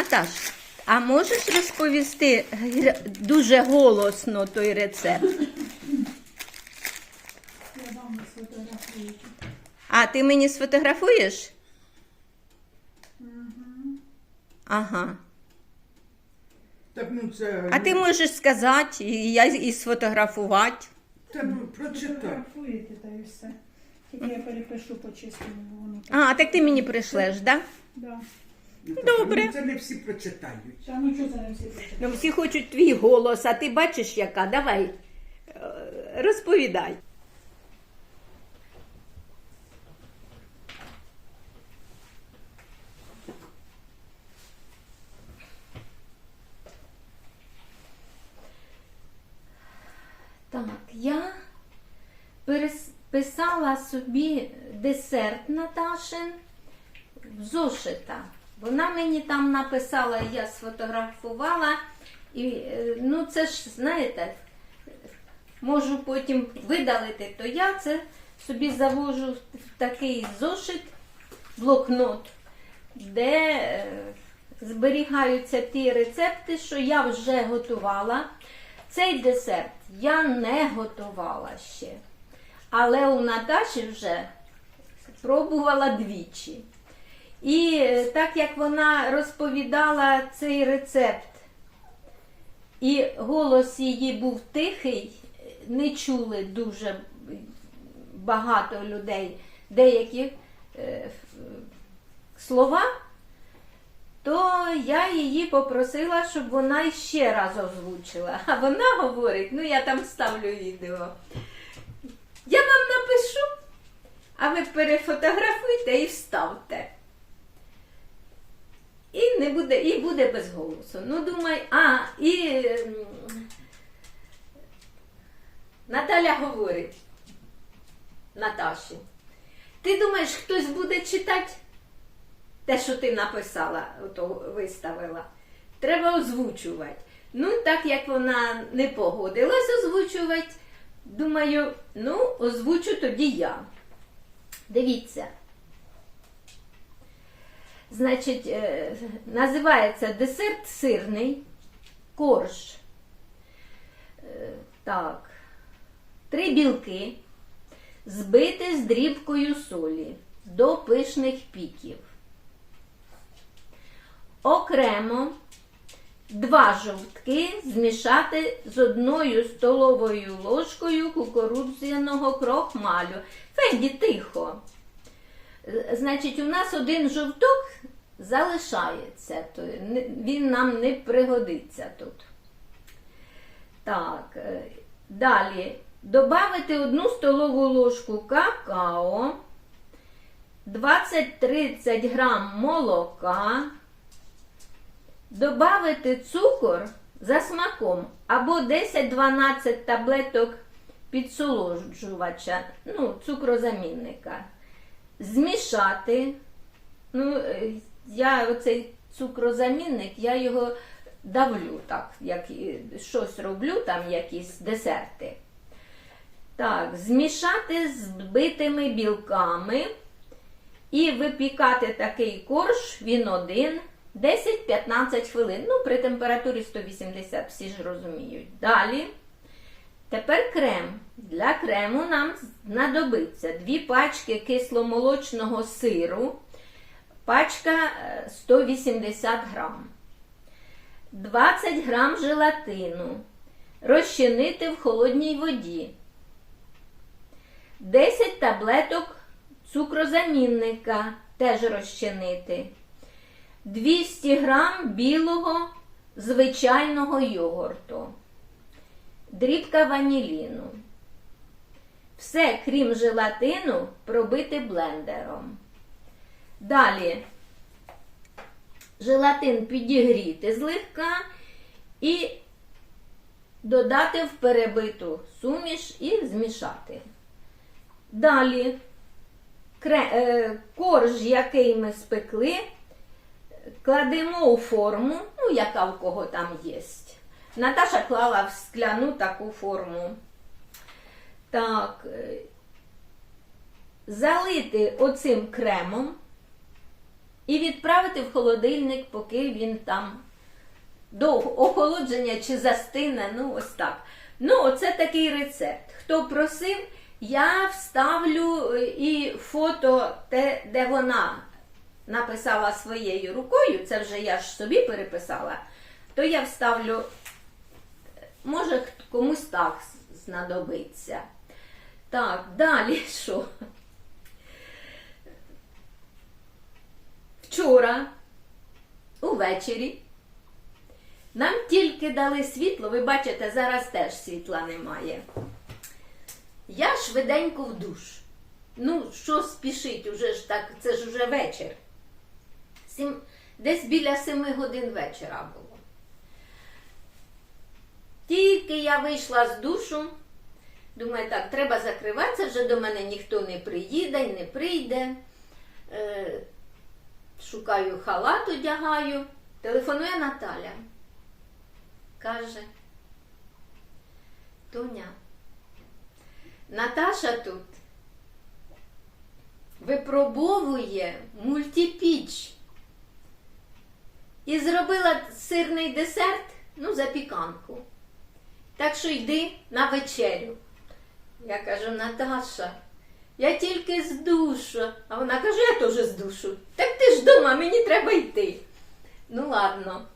Наташ, а можеш розповісти дуже голосно той рецепт? Я вам сфотографую. А ти мені сфотографуєш? Ага. Так ну це. А ти можеш сказати, і я і сфотографувати. Та ну прочитай. Фотографуєте та і все. Тільки я перепишу бо воно так. А, так ти мені прийшлеш, да? Да. Добре. ну, Це не всі прочитають. Та ну що за ним всі прочитати? Ну, всі хочуть твій голос, а ти бачиш, яка? Давай, е, розповідай. Так, я переписала собі десерт Наташин в зошита. Вона мені там написала, я сфотографувала. І, е, ну, це ж, знаєте, можу потім видалити, то я це собі завожу в такий зошит, блокнот, де е, зберігаються ті рецепти, що я вже готувала. Цей десерт я не готувала ще. Але у Наташі вже пробувала двічі. І е, так як вона розповідала цей рецепт, і голос її був тихий, не чули дуже багато людей деякі е, слова, то я її попросила, щоб вона ще раз озвучила. А вона говорить: ну я там ставлю відео. Я вам напишу, а ви перефотографуйте і вставте. Буде, і буде без голосу. Ну, думай, а, і ем, Наталя говорить Наташі, ти думаєш, хтось буде читати те, що ти написала, ото виставила? Треба озвучувати. Ну, так як вона не погодилась озвучувати, думаю, ну, озвучу тоді я. Дивіться. Значить, е, називається десерт сирний, корж. Е, Так. Три білки, збити з дрібкою солі до пишних піків. Окремо два жовтки змішати з одною столовою ложкою кукурудзяного крохмалю. Фенді, тихо. Значить, у нас один жовток залишається, то він нам не пригодиться тут. Так, е, далі. Додати одну столову ложку какао, 20-30 грам молока, додати цукор за смаком або 10-12 таблеток підсолоджувача, ну, цукрозамінника змішати. Ну, е, я оцей цукрозамінник, я його давлю так, як щось роблю, там якісь десерти. Так, змішати з збитими білками і випікати такий корж, він один, 10-15 хвилин. Ну, при температурі 180, всі ж розуміють. Далі. Тепер крем. Для крему нам знадобиться дві пачки кисломолочного сиру, пачка е, 180 грам, 20 грам желатину, розчинити в холодній воді, 10 таблеток цукрозамінника теж розчинити, 200 грам білого звичайного йогурту дрібка ваніліну. Все, крім желатину, пробити блендером. Далі желатин підігріти злегка і додати в перебиту суміш і змішати. Далі е, корж, який ми спекли, кладемо у форму, ну, яка в кого там є. Наташа клала в скляну таку форму. Так, е, залити оцим кремом і відправити в холодильник, поки він там до охолодження чи застине. Ну, ось так. Ну, оце такий рецепт. Хто просив, я вставлю е, і фото, те, де вона написала своєю рукою, це вже я ж собі переписала, то я вставлю, може комусь так знадобиться. Так, далі що? Вчора, увечері, нам тільки дали світло, ви бачите, зараз теж світла немає. Я швиденько в душ. Ну, що спішить, уже ж так, це ж уже вечір. Сім, десь біля семи годин вечора було. Тільки я вийшла з душу, думаю, так, треба закриватися, вже до мене ніхто не приїде не прийде. Е, шукаю халат, одягаю. Телефонує Наталя. Каже, Тоня, Наташа тут випробовує мультипіч. І зробила сирний десерт, ну, запіканку. Так що йди на вечерю. Я кажу, Наташа, я тільки з душу. А вона каже, я теж з душу. Так ти ж дома, мені треба йти. Ну, ладно,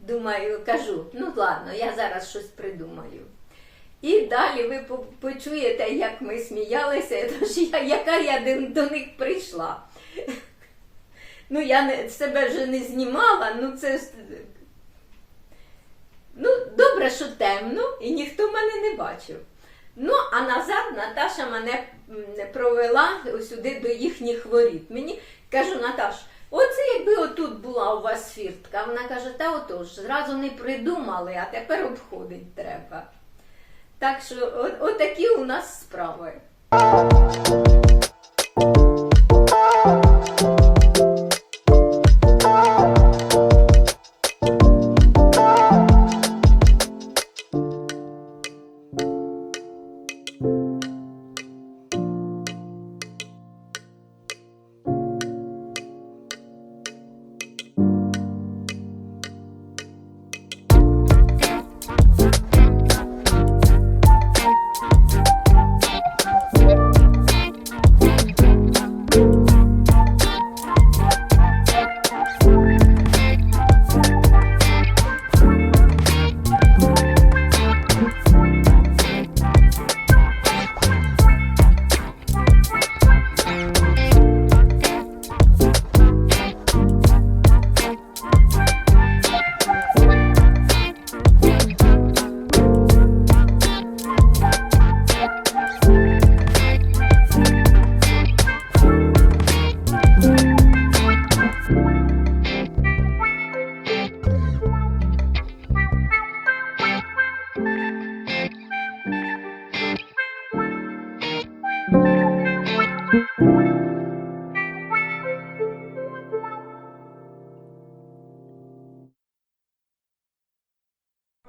думаю, кажу, ну ладно, я зараз щось придумаю. І далі ви почуєте, як ми сміялися, тож я, яка я до, них прийшла. Ну, я не, себе вже не знімала, ну це ж. Ну, добре, що темно, і ніхто мене не бачив. Ну, а назад Наташа мене провела сюди до їхніх воріт. Мені кажу, Наташ, оце якби отут була у вас фіртка. Вона каже, та отож, зразу не придумали, а тепер обходить треба. Так що, от, отакі у нас справи.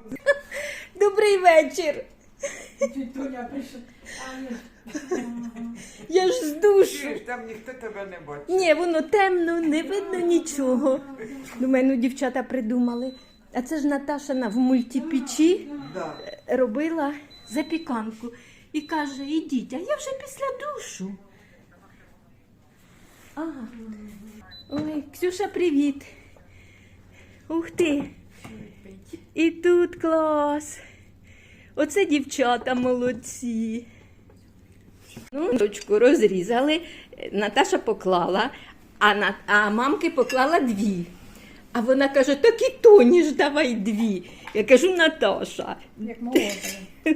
Добрий вечір. Я ж з душу. Там ніхто тебе не бачить. Ні, воно темно, не видно нічого. Думаю, ну дівчата придумали. А це ж Наташа в мультипічі Да. робила запіканку. І каже, ідіть, а я вже після душу. Ага. Ой, Ксюша, привіт. Ух ти. І тут клас. Оце дівчата молодці. Ну, дочку розрізали, Наташа поклала, а, на, а мамки поклала дві. А вона каже, так і Тоні ж давай дві. Я кажу, Наташа. Як молода.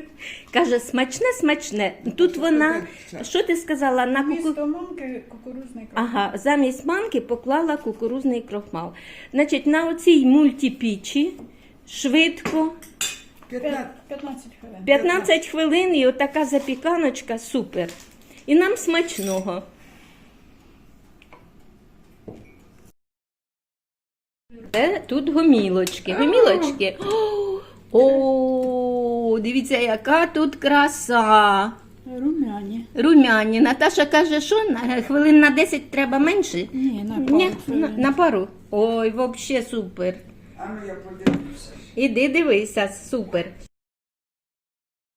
Каже, смачне, смачне. Тут вона, що ти сказала, на куку... Місто мамки кукурузний кров. Ага, замість манки поклала кукурузний крохмал. Значить, на оцій мультипічі швидко 15. 15 хвилин. 15 хвилин і отака запіканочка супер. І нам смачного. Це тут гомілочки. Гомілочки. О, дивіться, яка тут краса. Румяні. Румяні. Наташа каже, що хвилин на 10 треба менше? Ні, на Ні, пару на, на пару. Ой, взагалі супер. А ну я подивлюся. Іди дивися, супер.